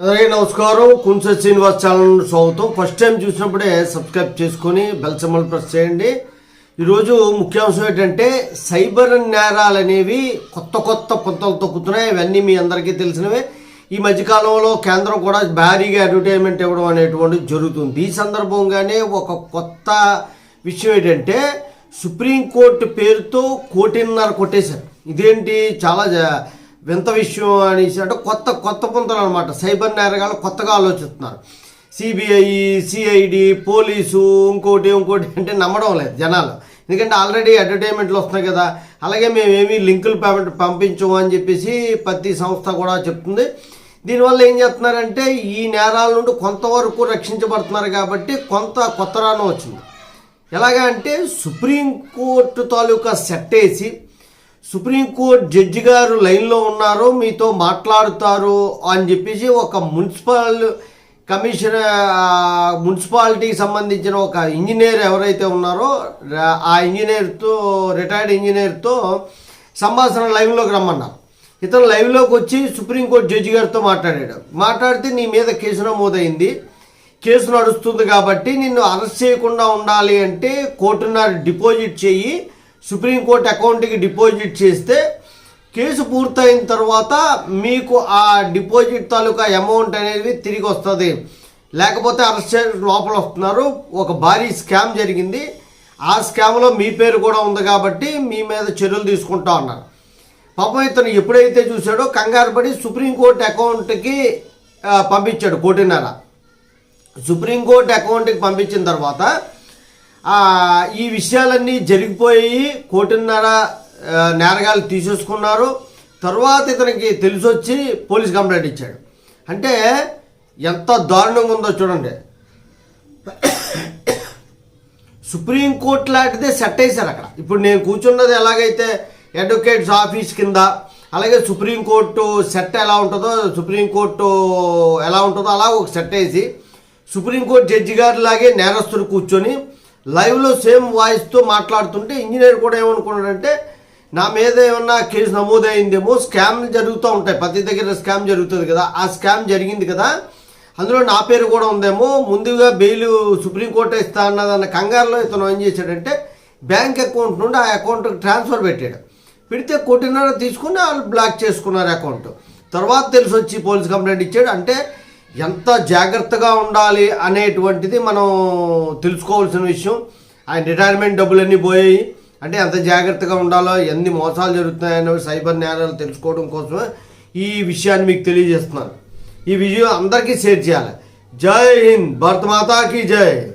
అందరికీ నమస్కారం. కుంస శ్రీనివాస్ ఛానల్ స్వాగతం. ఫస్ట్ టైం చూసినప్పుడే సబ్స్క్రైబ్ చేసుకొని బెల్ సింబల్ ప్రెస్ చేయండి. ఈరోజు ముఖ్యాంశం ఏంటంటే సైబర్ నేరాలు అనేవి కొత్త కొత్త పుంతలు తొక్కుతున్నాయి. ఇవన్నీ మీ అందరికీ తెలిసినవే. ఈ మధ్యకాలంలో కేంద్రం కూడా భారీగా అడ్వర్టైజ్మెంట్ ఇవ్వడం అనేటువంటి జరుగుతుంది. ఈ సందర్భంగానే ఒక కొత్త విషయం ఏంటంటే సుప్రీంకోర్టు పేరుతో కోటిన్నర కొట్టేశారు. ఇదేంటి? చాలా వింత విషయం అనేసి అంటే కొత్త కొత్త పుంతలు అనమాట సైబర్ నేరగాళ్ళు కొత్తగా ఆలోచిస్తున్నారు. సిబిఐ సిఐడి పోలీసు ఇంకోటి ఇంకోటి అంటే నమ్మడం లేదు జనాలు. ఎందుకంటే ఆల్రెడీ అడ్వర్టైజ్మెంట్లు వస్తున్నాయి కదా. అలాగే మేమేమి లింకులు పంప- పంపించము అని చెప్పేసి ప్రతి సంస్థ కూడా చెప్తుంది. దీనివల్ల ఏం చేస్తున్నారంటే ఈ నేరాల నుండి కొంతవరకు రక్షించబడుతున్నారు కాబట్టి కొంత కొత్త రాను వచ్చింది. ఎలాగా అంటే సుప్రీంకోర్టు తాలూకా సెట్ వేసి సుప్రీంకోర్టు జడ్జి గారు లైన్లో ఉన్నారు మీతో మాట్లాడుతారు అని చెప్పేసి ఒక మున్సిపల్ కమిషనర్ మున్సిపాలిటీకి సంబంధించిన ఒక ఇంజనీర్ ఎవరైతే ఉన్నారో ఆ ఇంజనీర్తో రిటైర్డ్ ఇంజనీర్తో సంభాషణ లైవ్లోకి రమ్మన్నారు. ఇతను లైవ్లోకి వచ్చి సుప్రీంకోర్టు జడ్జి గారితో మాట్లాడాడు. మాట్లాడితే నీ మీద కేసు నమోదైంది. కేసు నడుస్తుంది కాబట్టి నిన్ను అరెస్ట్ చేయకుండా ఉండాలి అంటే కోర్టున్నర డిపాజిట్ చేయి. సుప్రీంకోర్టు అకౌంట్కి డిపాజిట్ చేస్తే కేసు పూర్తయిన తర్వాత మీకు ఆ డిపాజిట్ తాలూకా అమౌంట్ అనేది తిరిగి వస్తుంది. లేకపోతే అరెస్ట్ చేసి లోపల వస్తున్నారు. ఒక భారీ స్కామ్ జరిగింది. ఆ స్కామ్లో మీ పేరు కూడా ఉంది కాబట్టి మీ మీద చర్యలు తీసుకుంటా ఉన్నారు పాపం ఇతను ఎప్పుడైతే చూశాడో కంగారు పడి సుప్రీంకోర్టు అకౌంట్కి పంపించాడు కోటిన్నర. సుప్రీంకోర్టు అకౌంట్కి పంపించిన తర్వాత ఈ విషయాలన్నీ జరిగిపోయి కోటిన్నర నేరగాలు తీసేసుకున్నారు. తర్వాత ఇతనికి తెలిసొచ్చి పోలీస్ కంప్లైంట్ ఇచ్చాడు. అంటే ఎంత దారుణంగా ఉందో చూడండి. సుప్రీంకోర్టు లాంటిదే సెట్ అయ్యారు అక్కడ. ఇప్పుడు నేను కూర్చున్నది ఎలాగైతే అడ్వకేట్స్ ఆఫీస్ కింద అలాగే సుప్రీంకోర్టు సెట్ ఎలా ఉంటుందో సుప్రీంకోర్టు ఎలా ఉంటుందో అలా ఒక సెట్ వేసి సుప్రీంకోర్టు జడ్జి గారి లాగే నేరస్తుడు కూర్చొని లైవ్లో సేమ్ వాయిస్తో మాట్లాడుతుంటే ఇంజనీర్ కూడా ఏమనుకున్నాడంటే నా మీద ఏమన్నా కేసు నమోదైందేమో స్కామ్ జరుగుతూ ఉంటాయి. ప్రతి దగ్గర స్కామ్ జరుగుతుంది కదా ఆ స్కామ్ జరిగింది కదా అందులో నా పేరు కూడా ఉందేమో ముందుగా బెయిల్ సుప్రీంకోర్టు ఇస్తా అన్నదన్న కంగారులో ఇతను ఏం చేశాడంటే బ్యాంక్ అకౌంట్ నుండి ఆ అకౌంట్కి ట్రాన్స్ఫర్ పెట్టాడు. పెడితే కొట్టినారా తీసుకుని వాళ్ళు బ్లాక్ చేసుకున్నారు అకౌంట్. తర్వాత తెలిసి వచ్చి పోలీస్ కంప్లైంట్ ఇచ్చాడు. అంటే ఎంత జాగ్రత్తగా ఉండాలి అనేటువంటిది మనం తెలుసుకోవాల్సిన విషయం. ఆయన రిటైర్మెంట్ డబ్బులన్నీ పోయాయి. అంటే ఎంత జాగ్రత్తగా ఉండాలో ఎన్ని మోసాలు జరుగుతున్నాయని సైబర్ నేరాలు తెలుసుకోవడం కోసమే ఈ విషయాన్ని మీకు తెలియజేస్తున్నాను. ఈ విజయం అందరికీ షేర్ చేయాలి. జై హింద్. భరతమాతాకి జై.